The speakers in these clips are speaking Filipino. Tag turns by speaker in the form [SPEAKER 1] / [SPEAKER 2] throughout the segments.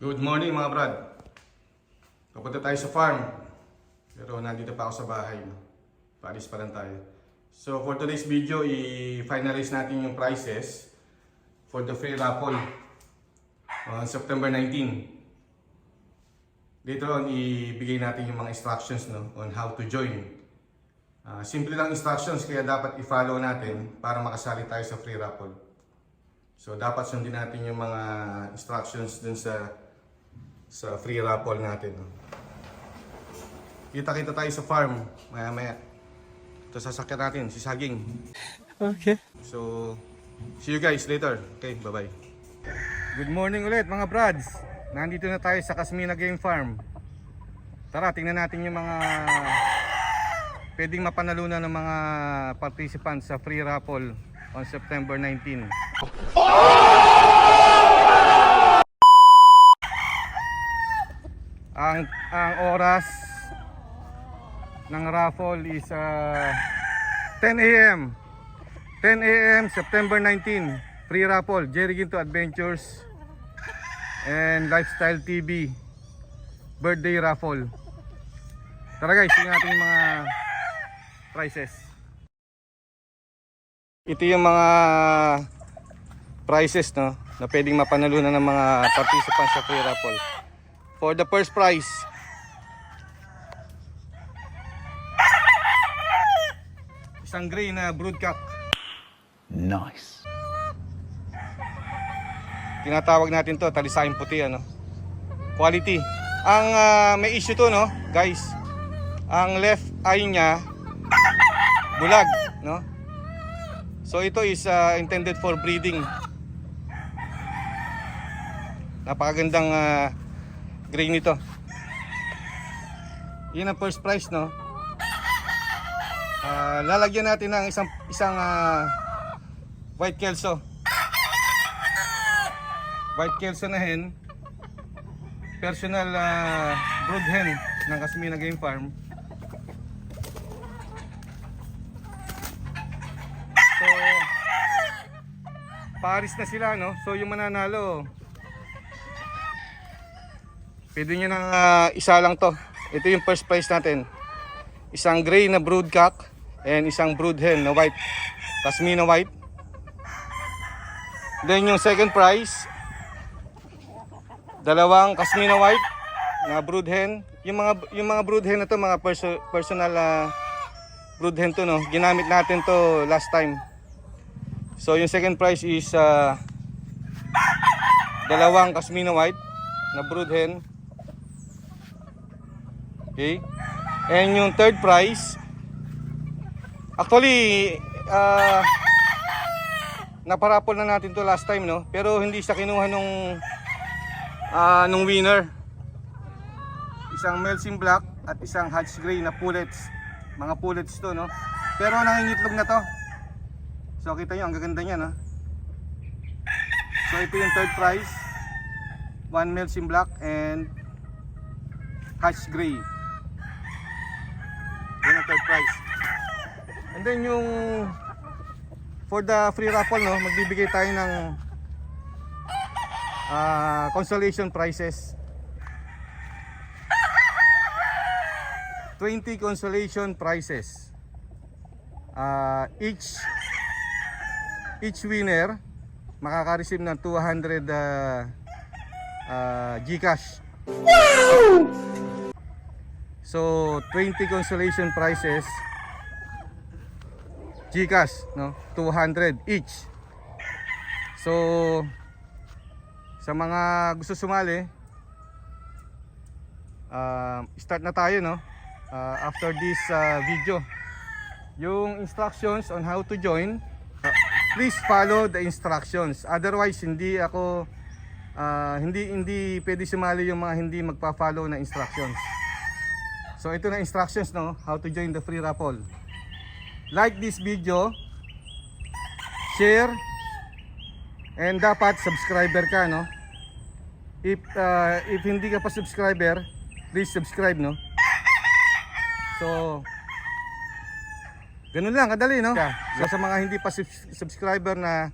[SPEAKER 1] Good morning mga brad. Papunta tayo sa farm. Pero nandito pa ako sa bahay. Paalis pa lang tayo. So for today's video, i-finalize natin yung prices for the free raffle on September 19. Later on, ibigay natin yung mga instructions no, on how to join. Ah, simple lang instructions kaya dapat i-follow natin para makasali tayo sa free raffle. So dapat sundin natin yung mga instructions dun sa sa free raffle natin. Kita-kita tayo sa farm maya maya. Ito sasakyan natin, si Saging.
[SPEAKER 2] Okay.
[SPEAKER 1] So, see you guys later. Okay, bye-bye. Good morning ulit mga brads. Nandito na tayo sa Casmina Game Farm. Tara, tingnan natin yung mga pwedeng mapanalunan ng mga participants sa free raffle on September 19. Ang ang oras ng raffle is ah, 10 a.m. 10 a.m. September 19 free raffle Jerry Ginto Adventures and Lifestyle TV birthday raffle tara guys tingnan natin mga prices ito yung mga prices no na pwedeng mapanalunan ng mga participants sa free raffle for the first prize. Isang gray na broodcock
[SPEAKER 2] Nice.
[SPEAKER 1] tinatawag natin to talisayang puti ano? Quality. Ang ah, may issue to no? Guys ang left eye niya bulag no? So ito is ah, intended for breeding. Napakagandang ah, gray nito. Yun ang first prize no? Ah, lalagyan natin ng isang isang ah, white kelso. White kelso na hen. Personal uh, brood hen ng Casmina Game Farm. So paris na sila no? So yung mananalo pwede nyo ng ah, isa lang to ito yung first prize natin isang gray na broodcock and isang brood hen na white Casmina white then yung second prize dalawang Casmina White na brood hen. Yung mga yung mga brood hen na to mga perso- personal ah, brood hen to no. Ginamit natin to last time. So yung second prize is ah, dalawang Casmina White na brood hen. Okay? And yung third prize actually ah naparapol na natin to last time no pero hindi siya kinuha nung ah nung winner. Isang Melsim Black at isang Hatch Gray na pullets. Mga pullets to, no? Pero nangingitlog na to. So, kita nyo, ang gaganda niya, no? So, ito yung third prize. One Melsim Black and Hatch Gray. Ang third prize. And then yung for the free raffle, no? Magbibigay tayo ng ah, consolation prizes 20 consolation prizes Ah, each each winner makaka-receive ng 200 ah, ah, Gcash so 20 consolation prizes Gcash no 200 each so sa mga gusto sumali, uh, start na tayo no. Uh, after this uh, video. Yung instructions on how to join, uh, please follow the instructions. Otherwise hindi ako uh, hindi hindi pwede sumali yung mga hindi magpa-follow na instructions. So ito na instructions no, how to join the free raffle. Like this video, share, And dapat subscriber ka, no? If uh, if hindi ka pa subscriber, please subscribe, no? So Ganun lang, kadali, no? So sa mga hindi pa subs- subscriber na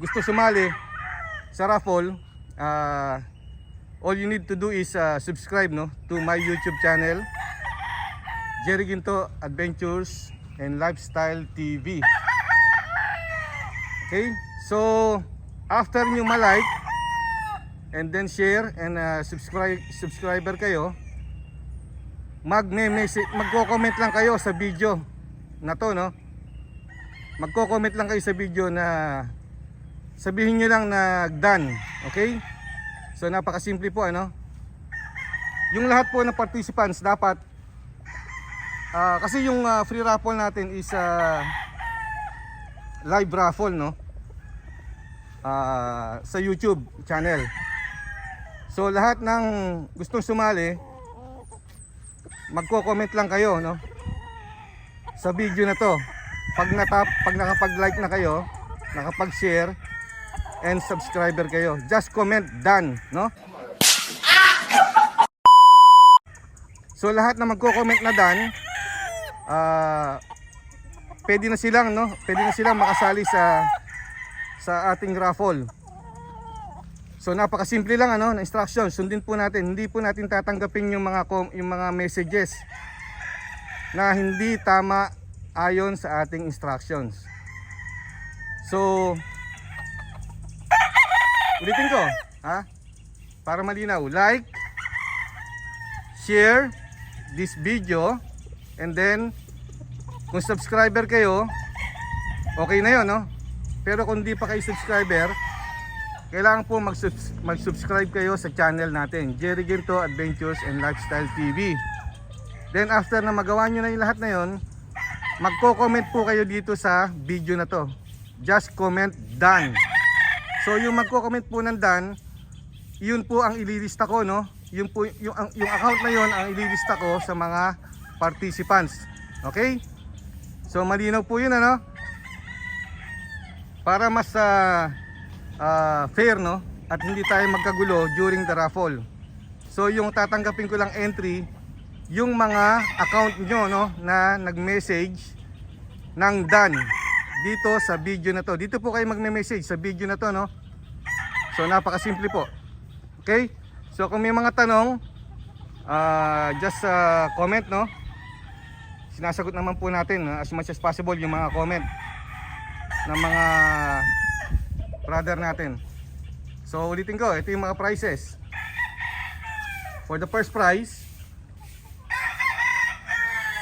[SPEAKER 1] gusto sumali sa raffle, ah all you need to do is uh, subscribe no to my YouTube channel Jerry Ginto Adventures and Lifestyle TV. Okay? So, after nyo ma-like and then share and uh, subscribe subscriber kayo, magme-message, magko-comment lang kayo sa video na to, no? Magko-comment lang kayo sa video na sabihin nyo lang na done, okay? So napakasimple po ano. Yung lahat po ng participants dapat ah, kasi yung ah, free raffle natin is ah, live raffle no. Ah, sa YouTube channel. So lahat ng gustong sumali magko-comment lang kayo no sa video na to. Pag natap, pag nakapag-like na kayo, nakapag-share and subscriber kayo. Just comment done, no? So lahat na magko-comment na done, ah pwede na silang no, pwede na silang makasali sa sa ating raffle. So napakasimple lang ano, na instruction. Sundin po natin. Hindi po natin tatanggapin yung mga yung mga messages na hindi tama ayon sa ating instructions. So Ulitin ko, ha? Para malinaw, like, share this video, and then, kung subscriber kayo, okay na yon, no? Pero kung di pa kayo subscriber, kailangan po mag-subs- mag-subscribe kayo sa channel natin, Jerry Ginto Adventures and Lifestyle TV. Then after na magawa nyo na yung lahat na yon, magko-comment po kayo dito sa video na to. Just comment done. So yung magko-comment po ng done, yun po ang ililista ko no. Yun po yung ang- yung account na yun ang ililista ko sa mga participants. Okay? So malinaw po yun ano. Para mas ah, ah, fair no at hindi tayo magkagulo during the raffle. So yung tatanggapin ko lang entry yung mga account nyo no na nag-message ng done dito sa video na to. Dito po kayo magme-message sa video na to, no? So napakasimple po. Okay? So kung may mga tanong, ah, just ah, comment, no? Sinasagot naman po natin no? as much as possible yung mga comment ng mga brother natin. So ulitin ko, ito yung mga prices. For the first prize,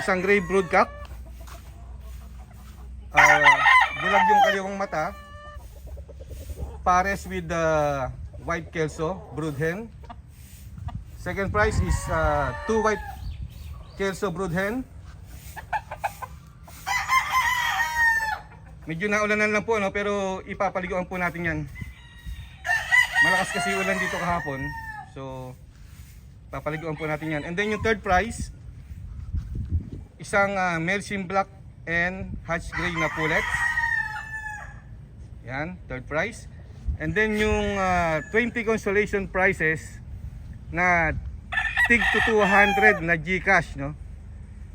[SPEAKER 1] isang gray broodcock uh, bulag yung kaliwang mata. Pares with the white kelso brood hen second prize is uh, two white kelso brood hen medyo naulanan lang po no? Pero ipapaliguan po natin yan. Malakas kasi ulan dito kahapon. So papaliguan po natin yan. And then yung third prize isang uh, Melsim Black and Hatch Gray na pullets. Yan, third prize. And then yung uh, 20 consolation prizes na tig to 200 na GCash, no?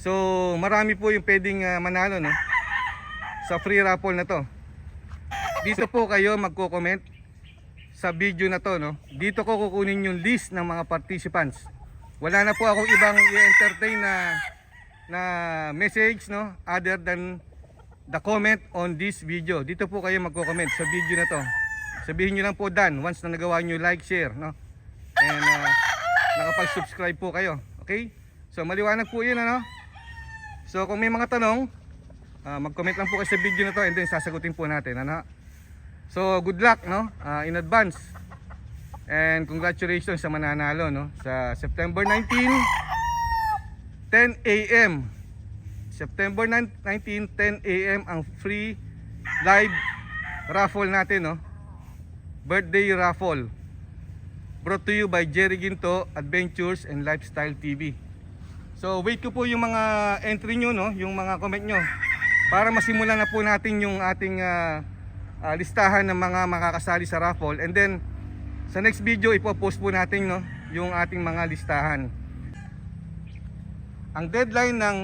[SPEAKER 1] So, marami po yung pwedeng uh, manalo, no? Sa free raffle na to. Dito po kayo magko-comment sa video na to, no? Dito ko kukunin yung list ng mga participants. Wala na po akong ibang i-entertain na na message no other than the comment on this video. Dito po kayo magko-comment sa video na to. Sabihin niyo lang po done once na nagawa niyo like, share, no? And uh, nakapag-subscribe po kayo. Okay? So maliwanag po 'yun ano. So kung may mga tanong, ah, mag-comment lang po kayo sa video na to and then sasagutin po natin, ano? So good luck, no? Ah, in advance. And congratulations sa mananalo, no? Sa September 19 10 a.m. September 9 19, 10 a.m. ang free live raffle natin, no? Birthday raffle. Brought to you by Jerry Ginto Adventures and Lifestyle TV. So, wait ko po yung mga entry nyo, no? Yung mga comment nyo. Para masimulan na po natin yung ating ah, ah, listahan ng mga makakasali sa raffle. And then, sa next video, ipopost po natin, no? Yung ating mga listahan ang deadline ng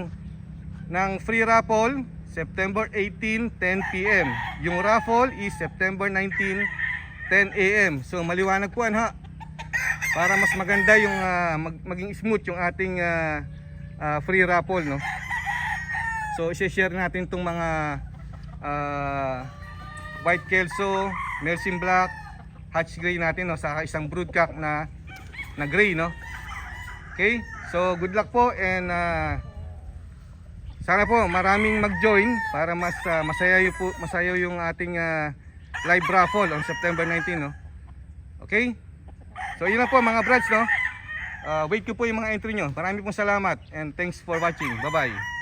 [SPEAKER 1] ng free raffle September 18 10 PM. Yung raffle is September 19 10 AM. So maliwanag po ha. para mas maganda yung ah, mag- maging smooth yung ating ah, ah, free raffle no. So i-share natin tong mga ah, white kelso, Mersin black, hatch gray natin no sa isang broodcock na na gray no. Okay? So good luck po and ah, sana po maraming mag-join para mas ah, masaya yung po masaya yung ating ah, live raffle on September 19 no. Okay? So yun lang po mga brads no. Ah, wait ko po yung mga entry nyo. Marami pong salamat and thanks for watching. Bye-bye.